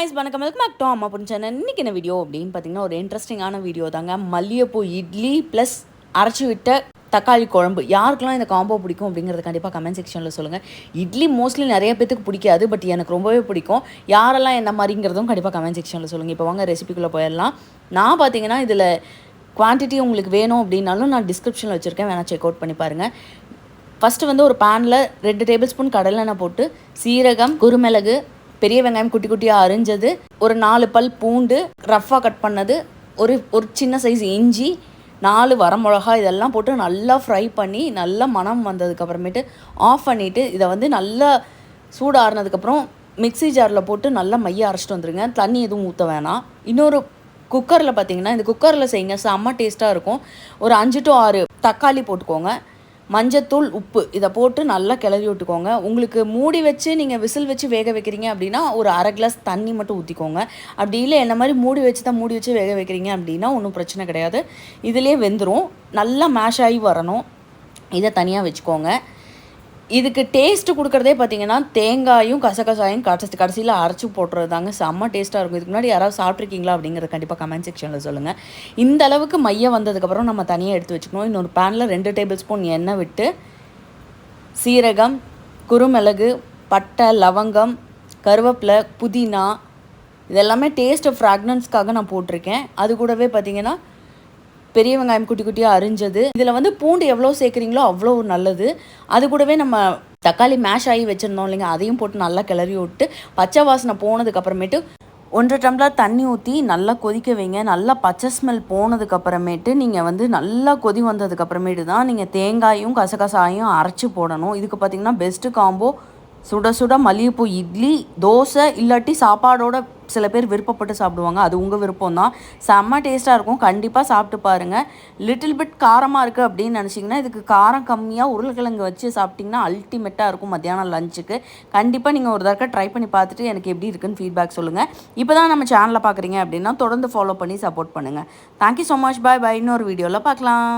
Guys வணக்கம். Welcome back to அம்மா புரிஞ்சேன் இன்னைக்கு என்ன வீடியோ அப்படின்னு பார்த்தீங்கன்னா ஒரு இன்ட்ரெஸ்டிங்கான வீடியோ தாங்க. மல்லிகைப்பூ இட்லி ப்ளஸ் அரைச்சி விட்ட தக்காளி குழம்பு. யாருக்கெல்லாம் இந்த காம்போ பிடிக்கும் அப்படிங்கிறது கண்டிப்பாக கமெண்ட் செக்ஷனில் சொல்லுங்கள் இட்லி மோஸ்ட்லி நிறைய பேத்துக்கு பிடிக்காது பட் எனக்கு ரொம்பவே பிடிக்கும். யாரெல்லாம் என்ன மாதிரிங்கிறதும் கண்டிப்பாக கமெண்ட் செக்ஷனில் சொல்லுங்கள் இப்போ வாங்க ரெசிபிக்குள்ளே போயிடலாம். நான் பார்த்தீங்கன்னா இதில் குவான்டிட்டி உங்களுக்கு வேணும் அப்படின்னாலும் நான் டிஸ்கிரிப்ஷனில் வச்சுருக்கேன். வேணால் செக் அவுட் பண்ணி பாருங்கள் ஃபஸ்ட்டு வந்து ஒரு பேனில் ரெண்டு டேபிள் ஸ்பூன் கடலெண்ணெய் போட்டு சீரகம் குருமிளகு பெரிய வெங்காயம் குட்டி குட்டியாக அரிஞ்சது ஒரு நாலு பல் பூண்டு ரஃப்பாக கட் பண்ணது ஒரு ஒரு சின்ன சைஸ் இஞ்சி நாலு வரமிளகா இதெல்லாம் போட்டு நல்லா ஃப்ரை பண்ணி நல்லா மணம் வந்ததுக்கப்புறமேட்டு ஆஃப் பண்ணிவிட்டு இதை வந்து நல்லா சூடாறினதுக்கப்புறம் மிக்ஸி ஜாரில் போட்டு நல்லா மைய அரைச்சிட்டு வந்துடுங்க தண்ணி எதுவும் ஊற்ற வேணாம். இன்னொரு குக்கரில் பார்த்தீங்கன்னா இந்த குக்கரில் செய்யுங்க செம்ம டேஸ்ட்டாக இருக்கும். ஒரு அஞ்சு டு ஆறு தக்காளி போட்டுக்கோங்க. மஞ்சத்தூள் உப்பு இதை போட்டு நல்லா கிளறி விட்டுக்கோங்க. உங்களுக்கு மூடி வச்சு நீங்கள் விசில் வச்சு வேக வைக்கிறீங்க அப்படின்னா ஒரு அரை கிளாஸ் தண்ணி மட்டும் ஊற்றிக்கோங்க அப்படி இல்லை என்ன மாதிரி மூடி வச்சு தான் மூடி வச்சு வேக வைக்கிறீங்க அப்படின்னா ஒன்றும் பிரச்சனை கிடையாது. இதிலே வெந்துடும் நல்லா மேஷ் ஆகி வரணும். இதை தனியாக வச்சுக்கோங்க. இதுக்கு டேஸ்ட்டு கொடுக்குறதே பார்த்தீங்கன்னா தேங்காயும் கசகசாயும் கடைசி கடைசியில் அரைச்சி போட்டுறது தாங்க செம்ம டேஸ்ட்டாக இருக்கும். இதுக்கு முன்னாடி யாராவது சாப்பிட்ருக்கீங்களா அப்படிங்கிறத கண்டிப்பாக கமெண்ட் செக்ஷனில் சொல்லுங்கள் இந்த அளவுக்கு மையம் வந்ததுக்கப்புறம் நம்ம தனியாக எடுத்து வச்சுக்கணும். இன்னொரு பேனில் ரெண்டு டேபிள் ஸ்பூன் எண்ணெய் விட்டு சீரகம் குருமிளகு பட்டை லவங்கம் கருவேப்பிலை புதினா இதெல்லாமே டேஸ்ட்டு ஃப்ராக்னன்ஸ்க்காக நான் போட்டிருக்கேன். அது கூடவே பார்த்தீங்கன்னா பெரிய வெங்காயம் குட்டி குட்டியாக அரிஞ்சது. இதில் வந்து பூண்டு எவ்வளோ சேர்க்குறீங்களோ அவ்வளோ நல்லது. அது கூடவே நம்ம தக்காளி மேஷ் ஆகி வச்சுருந்தோம் இல்லைங்க அதையும் போட்டு நல்லா கிளறி விட்டு பச்சை வாசனை போனதுக்கப்புறமேட்டு ஒன்றரை டம்ளர் தண்ணி ஊற்றி நல்லா கொதிக்க வைங்க. நல்லா பச்சை ஸ்மெல் போனதுக்கப்புறமேட்டு நீங்கள் வந்து நல்லா கொதி வந்ததுக்கப்புறமேட்டு தான் நீங்கள் தேங்காயும் கசகசாயும் அரைச்சி போடணும். இதுக்கு பார்த்தீங்கன்னா பெஸ்ட்டு காம்போ சுட சுட மல்லிகைப்பூ இட்லி தோசை இல்லாட்டி சாப்பாடோட சில பேர் விருப்பப்பட்டு சாப்பிடுவாங்க. அது உங்கள் விருப்பம் தான் செம்ம டேஸ்ட்டாக இருக்கும். கண்டிப்பாக சாப்பிட்டு பாருங்கள் லிட்டில் பிட் காரமாக இருக்குது அப்படின்னு நினச்சிங்கன்னா இதுக்கு காரம் கம்மியாக உருளைக்கிழங்கு வச்சு சாப்பிட்டிங்கன்னா அல்டிமேட்டாக இருக்கும் மத்தியானம் லஞ்சுக்கு கண்டிப்பாக நீங்கள் ஒரு தடவை ட்ரை பண்ணி பார்த்துட்டு எனக்கு எப்படி இருக்குன்னு ஃபீட்பேக் சொல்லுங்கள் இப்போ தான் நம்ம சேனலில் பார்க்குறீங்க அப்படின்னா தொடர்ந்து ஃபாலோ பண்ணி சப்போர்ட் பண்ணுங்கள் thank you so much bye bye இன்னொரு வீடியோவில் பார்க்கலாம்.